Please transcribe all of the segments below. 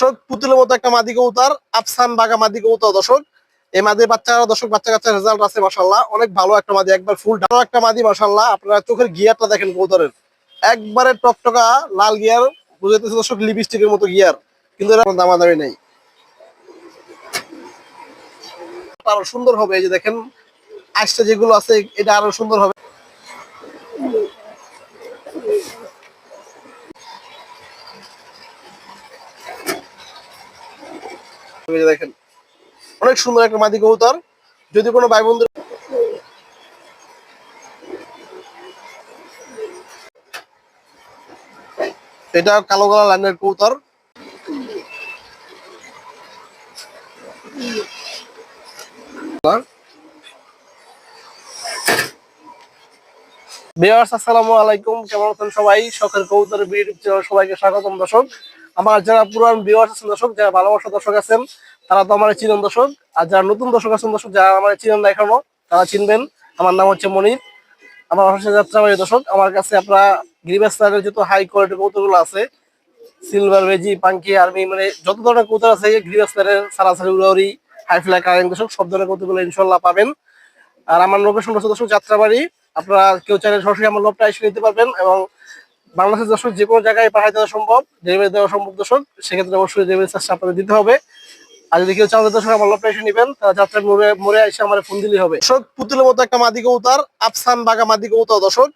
দর্শক, পুতুলের মতো একটা মাদি কবুতর, আফসান বাগা মাদি কবুতর দর্শক। এই মাদির বাচ্চারা, দর্শক, বাচ্চা কাচ্চা রেজাল্ট আছে মাসাল্লাহ অনেক ভালো একটা মাদি, একবার ফুল ডালো একটা মাদি মাসাল্লাহ আপনারা চোখের গিয়ারটা দেখেন কবুতরের। একবারে টকটকা, লাল গিয়ার বুঝাইতেছে দর্শক লিপস্টিকের মতো গিয়ার। কিন্তু কোনো দামাদামি নেই। আরও সুন্দর হবে, এই যে দেখেন আইসটা যেগুলো আছে, এটা আরও সুন্দর হবে এই যে দেখেন। অনেক সুন্দর একটা মাদি কবুতর। যদি কোনো ভাই বন্ধু এটা কালো গলা লাইনের কবুতর। আসসালামু আলাইকুম। কেমন আছেন সবাই? শখের কবুতর ইউটিউব চ্যানেল সবাইকে স্বাগতম দর্শক। আমার যারা পুরান ভিউয়ার্স আছেন, দর্শক, যারা ভালোবাসা দর্শক আছেন, তারা তো আমার চিনেন দর্শক। আর যারা নতুন দর্শক আছেন, দর্শক, যারা আমার চিনেন না এখনও, তারা চিনবেন। আমার নাম হচ্ছে মনির। আমার অবশ্যই যাত্রাবাড়ি দর্শক, আমার কাছে আপনারা গ্রিবাস স্টাইলের যত হাই কোয়ালিটির কবুতরগুলো আছে সিলভার বেজি পাঙ্কি আর্মি মানে যত ধরনের কবুতর আছে গ্রিবাস স্টাইলের সারাসারি উড়াউরি হাই ফ্লাই কারেন্ট দর্শক, সব ধরনের কবুতরগুলো ইনশাল্লাহ পাবেন। আর আমার লোকেশন দর্শক যাত্রাবাড়ি আপনারা কেউ চাইলে সরাসরি আমার লোভটা এসে নিতে পারবেন এবং বাংলাদেশের দর্শক যে কোনো জায়গায় পাঠাই দেওয়া সম্ভব ডেলিভারি দেওয়া সম্ভব দর্শক, সেক্ষেত্রে অবশ্যই ডেলিভারি চার্জটা আপনাদের দিতে হবে। আর যদি কেউ চান দর্শক আমার এসে নেবেন, তাহলে যাত্রা মোড়ে মোড়ে এসে আমার ফোন দিলেই হবে। দর্শক, পুতুলের মতো একটা মাদি কবুতর, আফসান বাগা মাদি কবুতর দর্শক।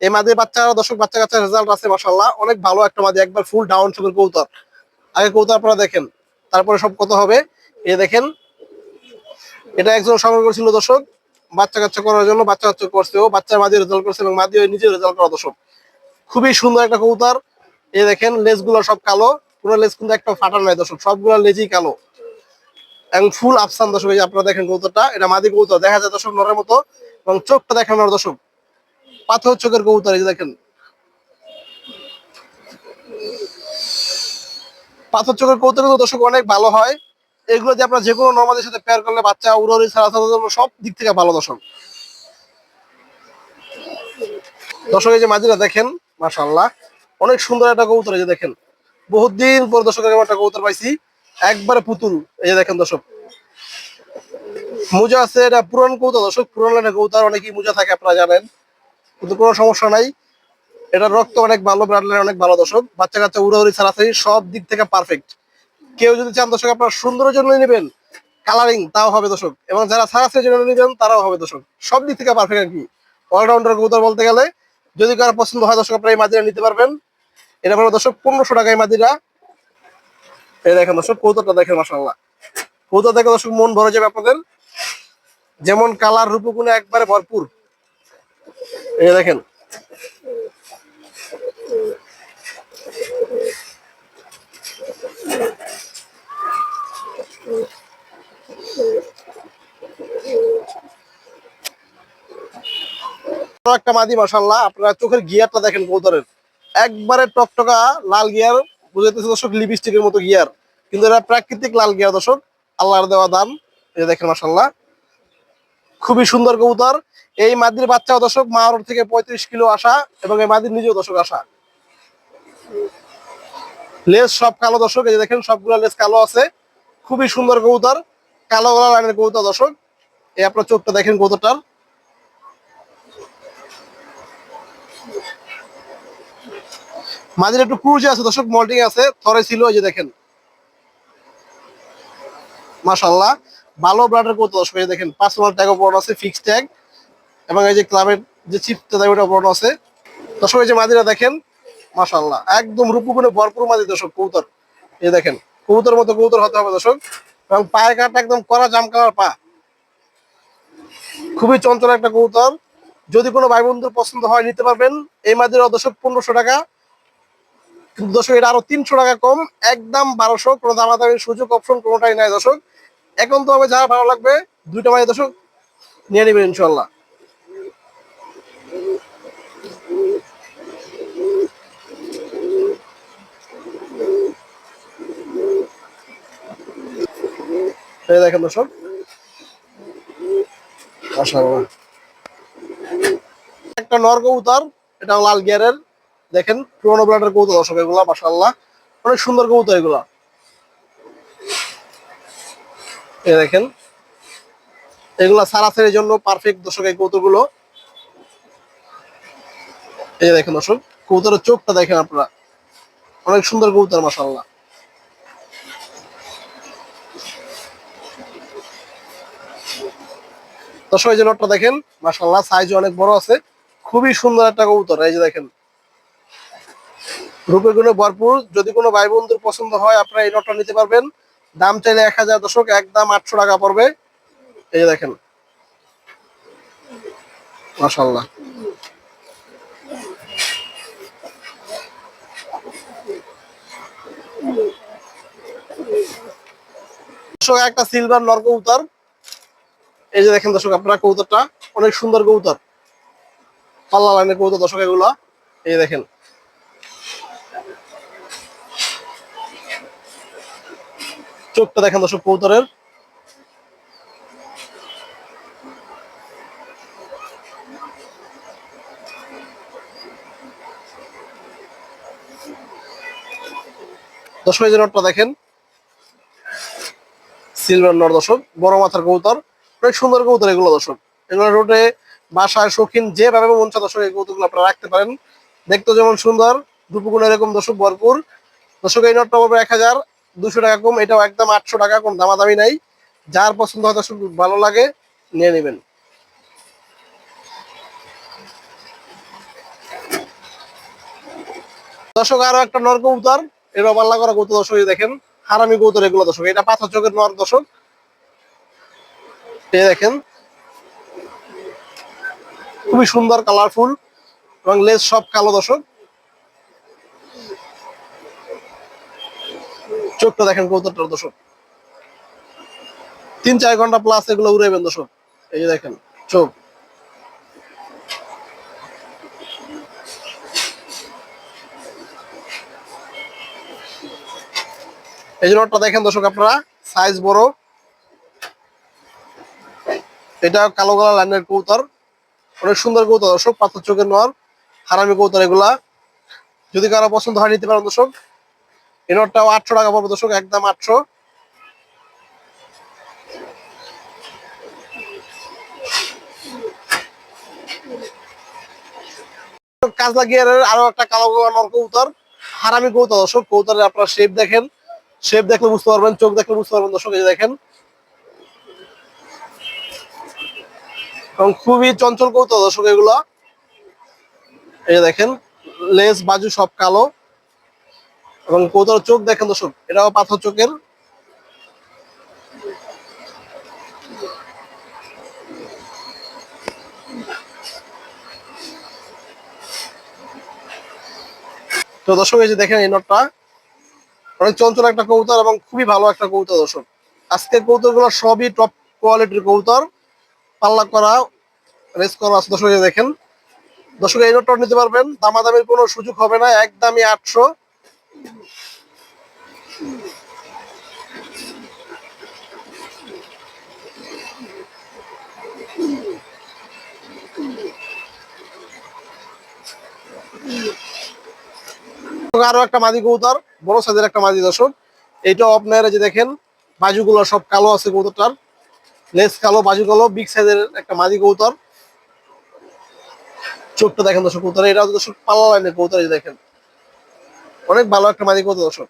এই মাদির বাচ্চারা, দর্শক, বাচ্চা কাচ্চা রেজাল্ট আছে মাসাল্লাহ অনেক ভালো একটা মাদি, একবার ফুল ডাউন চোখের কৌতার আগে কৌতার আপনারা দেখেন, তারপরে সব কত হবে এ দেখেন। এটা একজন সংগ্রহ করেছিল দর্শক, বাচ্চা কাচ্চা করার জন্য, বাচ্চা কাচ্চা করছে ও, বাচ্চার মাঝে রেজাল্ট করছে এবং মাদি নিজে রেজাল্ট করা দর্শক। খুবই সুন্দর একটা কবুতর। এই দেখেন লেজগুলো সব কালো। পুরো লেজ কিন্তু একটা ফাটা নাই দর্শক, সবগুলো লেজই কালো। এবং ফুল আফসান দর্শক, এই যে আপনারা দেখেন কবুতরটা, এটা মাদি কবুতর, দেখা যায় দর্শক নরের মতো, এবং চোখটা দেখেন নর দর্শক পাথর চোখের কবুতর, এই যে দেখেন। পাথর চোখের কবুতর কিন্তু দর্শক অনেক ভালো হয়। এগুলো যে আপনার যে কোনো নর্মাদের সাথে পেয়ার করলে বাচ্চা উড়ি ছাড়া সব দিক থেকে ভালো দর্শক। দর্শক, এই যে মাঝিরা দেখেন মাশাল্লাহ অনেক সুন্দর একটা কবুতর এই যে দেখেন। বহুত দিন পর দর্শকের একটা কবুতর পাইছি। একবারে পুতুল। এই যে দেখেন দর্শক। মুজা আছে, এটা পুরান কবুতর দর্শক। পুরান লাইনের কবুতর, অনেকই মুজা থাকে, আপনারা জানেন। কিন্তু কোনো সমস্যা নাই। এটা রক্ত অনেক ভালো ব্লাড লাইন অনেক ভালো দর্শক। বাচ্চা কাচ্চা উড়াউড়ি ছাড়াছাড়ি সব দিক থেকে পারফেক্ট কেউ যদি চান দর্শক, আপনার সুন্দরের জন্য নেবেন। কালারিং তাও হবে দর্শক। এবং যারা ছাড়াছাড়ির জন্য নেবেন, তারাও হবে দর্শক। সব দিক থেকে পারফেক্ট আর কি। অলরাউন্ডার কবুতর বলতে গেলে যদি কারও পছন্দ হয় দর্শক আপনারা এই মাদিরা নিতে পারবেন। এটা আপনার দর্শক, পনেরোশো টাকা এই মাদিরা। এই দেখেন দর্শক কৌতরটা দেখেন মাসাল্লাহ কৌতর দেখে দর্শক মন ভরে যাবে আপনাদের। যেমন কালার, রূপগুণে একবারে ভরপুর। এই দেখেন একটা মাদি মাসাল্লাহ আপনারা চোখের গিয়ারটা দেখেন কৌতরের একবারে টকটকা লাল গিয়ার, বুঝাইতেছে দর্শক লিপস্টিকের মতো গিয়ার। কিন্তু এটা প্রাকৃতিক লাল গিয়ার দর্শক, আল্লাহর দেওয়া দাম। এই দেখেন মাসাল্লাহ খুবই সুন্দর কবুতর। এই মাদির বাচ্চাও দর্শক মাওর থেকে পঁয়ত্রিশ কিলো আসা এবং এই মাদির নিজেও দর্শক আসা। লেস সব কালো দর্শক, এই দেখেন, সবগুলো লেজ কালো আছে। খুবই সুন্দর কবুতর, কালো গলা লাইনের কবুতর দর্শক। এই আপনার চোখটা দেখেন কবুতরটার। মাঝে একটু ক্রুজে আছে, দর্শক মল্টিং আছে, থরে ছিল, এই যে দেখেন। মাশাল্লাহ ভালো ব্রান্ডের কত দর্শক, এই দেখেন পার্সোনাল ট্যাগ পড়ানো আছে ফিক্স ট্যাগ এবং এই যে ক্লাবের যে চিপটা দেয় ওটা আছে। দর্শক, এই যে মাদিরা দেখেন মাশাল্লাহ একদম রূপগুণে ভরপুর মাদি দর্শক কৌতর এই দেখেন কবুতর মতো কবুতর হতে হবে, দর্শক। এবং পায়ে কাটা একদম কড়া জাম কালার পা। খুবই চঞ্চল একটা কবুতর। যদি কোনো ভাই বন্ধুর পছন্দ হয়, নিতে পারবেন। এই মাদিরা, দর্শক, পনেরোশো টাকা। কিন্তু দর্শক, এটা আরও তিনশো টাকা কম। একদম বারোশো, কোনো দামাদামির সুযোগ অপশন কোনোটাই নাই দর্শক। এখন তো হবে যারা ভালো লাগবে, দুইটা মাঝে দর্শক, নিয়ে নেবেন ইনশাল্লাহ দেখেন দর্শক। একটা নর্গ উতার এটা লাল গিয়ারের। দেখেন, পুরোনো ব্লাডের কবুতর দর্শক এগুলা, মাশাআল্লাহ। অনেক সুন্দর কবুতর এগুলা। দেখেন, এগুলা সারাসারির জন্য পারফেক্ট দর্শক এই কৌতুকগুলো এই যে দেখেন দর্শক কৌতরের চোখটা দেখেন আপনারা। অনেক সুন্দর কৌতর মাসাল্লাহ দর্শক, এই যে নটটা দেখেন মাসাল্লাহ সাইজ অনেক বড় আছে। খুবই সুন্দর একটা কবুতর, এই যে দেখেন। রূপে গুণে ভরপুর। যদি কোনো ভাই বন্ধুর পছন্দ হয়, আপনারা এই নটটা নিতে পারবেন। দাম চাইলে এক হাজার দশক একদম আটশো টাকা পড়বে। এই দেখেন। মাসাল্লাহ একটা সিলভার নর কবুতর। এই যে দেখেন দর্শক আপনারা কবুতরটা, অনেক সুন্দর কবুতর। পাল্লা লাইনের কবুতর দর্শক এগুলা। এই দেখেন। চোখটা দেখেন দর্শক এই যে নটটা দেখেন, সিলভার দর্শক, বড় মাথার সুন্দর এগুলো এগুলো বাসায়, শৌখিন, যেভাবে এই আপনারা রাখতে পারেন। দেখতে যেমন সুন্দর দুপুগুণ এরকম দর্শক, ভরপুর। দর্শক, এই নটটা পড়বে এক হাজার দুশো টাকা কম, এটাও একদম আটশো টাকা কোন দামাদামি নাই। যার পছন্দ হয় দর্শক ভালো লাগে, নিয়ে নেবেন। দর্শক, আরও একটা নর কবুতর এটা পাল্লা করা কবুতর দর্শক দেখেন, হারামি কবুতর এগুলো দর্শক, এটা পাথর চোখের নর দর্শক। দেখেন, খুবই সুন্দর কালারফুল এবং লেজ সব কালো দর্শক। চোখটা দেখেন কবুতরটার দর্শক। তিন, চার ঘণ্টা প্লাস এগুলো উড়াইবেন দর্শক। এই যে দেখেন, চোখ। এই যে নটটা দেখেন দর্শক আপনারা সাইজ বড়। এটা কালো গলা লাইনের কৌতর অনেক সুন্দর কৌতর দর্শক, পাথর চোখের নর, হারামি কৌতর এগুলা। যদি কারও পছন্দ হয়, নিতে পারেন দর্শক। এই নটটাও আটশো টাকা পড়বে, দর্শক, একদম আটশো। কাজলা গিয়ারের আরও একটা কালো নর কৌতর হারামি কৌতর দর্শক কৌতরের আপনার শেপ দেখেন। শেপ দেখলে বুঝতে পারবেন, চোখ দেখলে বুঝতে পারবেন, দর্শক, এই দেখেন। এবং খুবই চঞ্চল কৌতল দর্শক, এগুলো। এই দেখেন, লেস, বাজু সব কালো। এবং কৌতল চোখ দেখেন দর্শক, এটাও পাথর চোখের। তো দর্শক, এই যে দেখেন এই নটটা, অনেক চঞ্চল একটা কবুতর এবং খুবই ভালো একটা কবুতর দর্শক। আজকের কবুতরগুলো সবই টপ কোয়ালিটির কবুতর। পাল্লা করা, রেস করা আছে দর্শক দেখেন। দর্শক, এই নোটটা নিতে পারবেন। দামাদামির কোনো সুযোগ হবে না, একদমই আটশো। আরও একটা মাদি কবুতর, বড় সাইজের একটা মাদি দর্শক। এইটাও আপনারা যে দেখেন, বাজুগুলো সব কালো আছে কবুতরটার। লেস কালো, বাজু কালো, বিগ সাইজের একটা মাদি কবুতর। চোখটা দেখেন দর্শক কবুতর, এটা দর্শক পাল্লা লাইনের কবুতর দেখেন। অনেক ভালো একটা মাদি কবুতর দর্শক।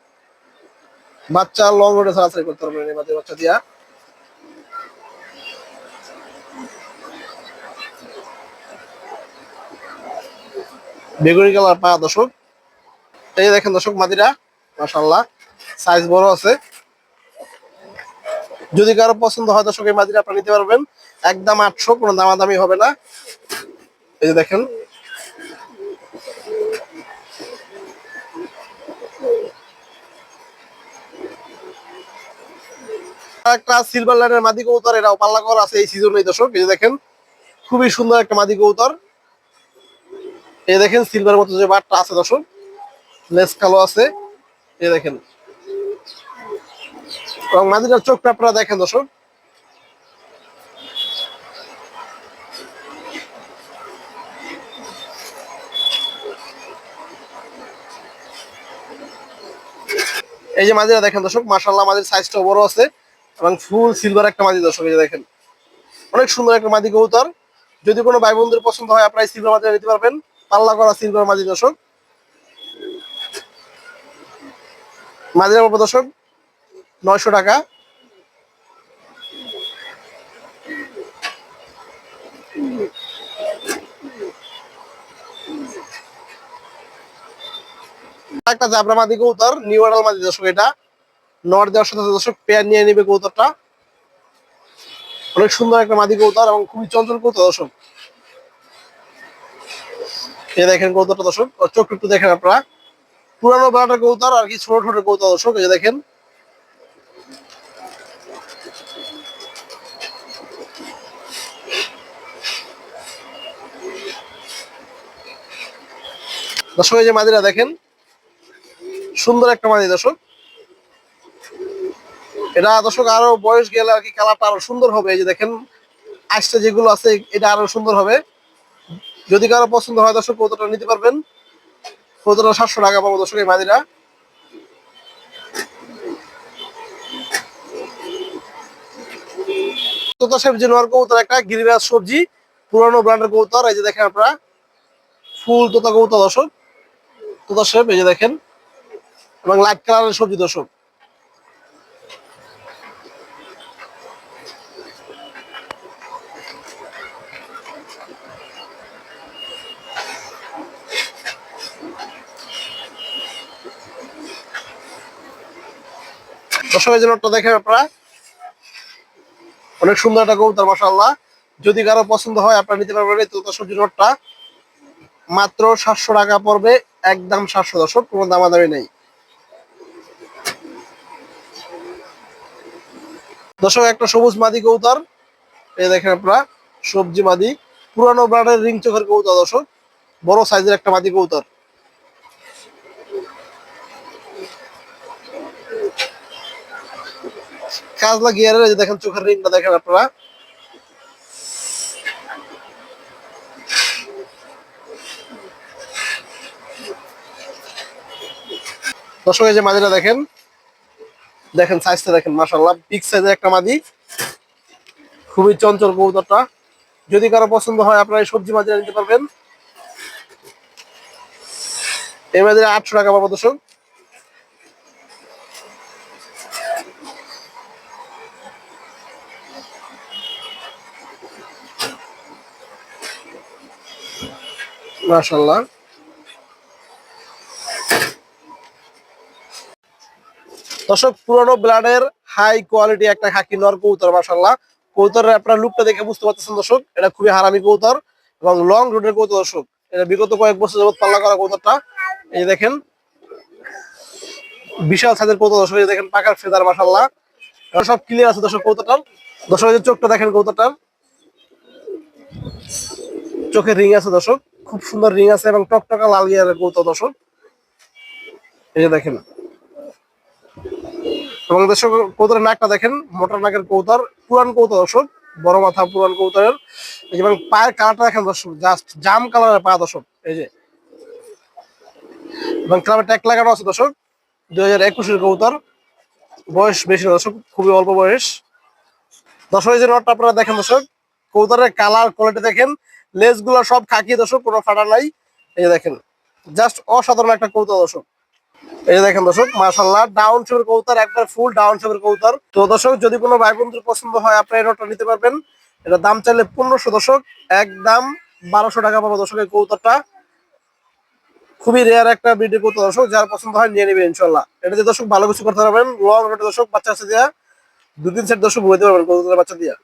বাচ্চা লং রোডে সারাসারি করতে পারবেন এই মাদি বাচ্চা দিয়া। বেগুনি কালার পা দর্শক। এই দেখেন দর্শক মাদিরা মাশাল্লাহ সাইজ বড় আছে। যদি কারও পছন্দ হয় দর্শক, এই মাদিরা আপনারা নিতে পারবেন। একদম আটশো, কোনো দামাদামি হবে না। এই যে দেখেন একটা সিলভার লাইনের মাদি কবুতর, এটাও পাল্লা করা আছে এই সিজনে দর্শক এই দেখেন, খুবই সুন্দর একটা মাদি কবুতর। এই দেখেন সিলভার মতো যে বাটটা আছে দর্শক, লেস কালো আছে। এই দেখেন। এবং মাদিটার চোখটা আপনারা দেখেন দর্শক। এই যে মাদিরা দেখেন দর্শক মাসাল্লাহ মাদির সাইজটা বড় আছে। এবং ফুল সিলভার একটা মাদি দর্শক দেখেন। অনেক সুন্দর একটা মাদি কবুতর। যদি কোনো ভাই বন্ধুর পছন্দ হয়, আপনারা সিলভার মাদিটা নিতে পারবেন। পাল্লা করা সিলভার মাদি দর্শক। মাদিরা পড়বে দর্শক, নয়শো টাকা। একটা জাবরা মাদি কবুতর, নিউ আডাল মাদি দর্শক এটা। নর দেওয়ার সাথে দর্শক পেয়ার নিয়ে নেবে কবুতরটা। অনেক সুন্দর একটা মাদি কবুতর এবং খুবই চঞ্চল কবুতর, দর্শক। এই দেখেন কবুতরটা, দর্শক। চোখ একটু দেখেন আপনারা। পুরানো বেড়াটার কবুতর আর কি ছোট ছোট কবুতর, দর্শক, এই দেখেন। দর্শক, এই যে মাদিরা দেখেন। সুন্দর একটা মাদি, দর্শক। এটা দর্শক আরও বয়স গেলে আর কি কালারটা আরও সুন্দর হবে। এই যে দেখেন, আইসটা যেগুলো আছে, এটা আরও সুন্দর হবে। যদি কারও পছন্দ হয় দর্শক কতটা নিতে পারবেন। কতটা সাতশো টাকা পাবো দর্শক, এই মাদিরা। তোতা সবজি নোয়ার কবুতর একটা, গিরিরাজ সবজি, পুরানো ব্র্যান্ডের কবুতর। এই যে দেখেন আপনারা, ফুল তোতা কবুতর দর্শক। তোতা শেপ এই যে দেখেন, এবং লাইট কালারের সবজি দর্শক। দর্শক এই দেখেন আপনারা। অনেক সুন্দর একটা কবুতর মাসাল্লাহ যদি কারও পছন্দ হয়, আপনারা নিতে পারবেন এই তোতা সবজি মাত্র সাতশো টাকা পড়বে, একদম সাতশো দর্শক, কোনো দামাদামি নেই। দর্শক, একটা সবুজ মাদি কবুতর। এই দেখেন আপনারা, সবজি মাদি। পুরানো ব্রান্ডের রিং চোখের কবুতর দর্শক। বড় সাইজের একটা মাদি কবুতর। কাজলা গিয়ারের যে দেখেন চোখের রিংটা দেখেন আপনারা। দর্শক যে মাদিটা দেখেন দেখেন সাইজটা দেখেন মাশাল্লাহ বিগ সাইজের একটা মাদি। খুবই চঞ্চল কবুতরটা। যদি কারও পছন্দ হয়, আপনারা সবজি মাদিরা নিতে পারবেন। এই মাদিরা আটশো টাকা পাবো দর্শক। মাশাল্লাহ দর্শক, পুরনো ব্লাডের হাই কোয়ালিটি একটা খাকি নর কৌতর মাসাল্লাহ কৌতরের আপনার লুকটা দেখে বুঝতে পারতেছেন, দর্শক। এটা খুবই হারামি কৌতর এবং লং রুটের কৌতর দর্শক। এটা বিগত কয়েক বছর যাবত পাল্লা করা কৌতরটা এই দেখেন, বিশাল সাইজের কৌতর দর্শক। এই দেখেন, পাকার ফেদার মাসাল্লাহ এটা সব ক্লিয়ার আছে, দর্শক কৌতরটার দর্শক চোখটা দেখেন কৌতরটার চোখের রিং আছে দর্শক। খুব সুন্দর রিং আছে এবং টকটকা লাল গিয়ারের কৌতর দর্শক। এই যে দেখেন। এবং দর্শক কৌতরের নাকটা দেখেন মোটর নাকের কৌতর পুরান কৌতর দর্শক, বড় মাথা পুরান কৌতরের এবং পায়ের কালারটা দেখেন দর্শক জাস্ট জাম কালারের পা দর্শক, এই যে। এবং ক্লাবে ট্যাগ লাগানো আছে দর্শক, দুই হাজার একুশের কৌতর বয়স বেশি দর্শক, খুবই অল্প বয়স। দর্শক, এই যে নটটা আপনারা দেখেন দর্শক কৌতরের কালার কোয়ালিটি দেখেন লেসগুলো সব খাকি দর্শক, কোনো ফাটা নাই। এই দেখেন জাস্ট অসাধারণ একটা কৌতর দর্শক। এই দেখেন দর্শক মাশাল্লাহ ডাউন শেপের কৌতার একবার ফুল ডাউন শেপের কৌতার তো দর্শক, যদি কোনো ভাই বন্ধুর পছন্দ হয় আপনি এই নোটটা নিতে পারবেন। এটা দাম চাইলে পনেরোশো দর্শক, একদম বারোশো টাকা পাবো দর্শক এই কৌতারটা খুবই রেয়ার একটা ব্রিডের কৌতার দর্শক, যার পছন্দ হয় নিয়ে নেবেন ইনশাল্লাহ এটাতে দর্শক ভালো কিছু করতে পারবেন। লং রোটে দর্শক, বাচ্চা আছে দিয়া দু তিন সেট দর্শক বইতে পারবেন কৌতার বাচ্চা দিয়া।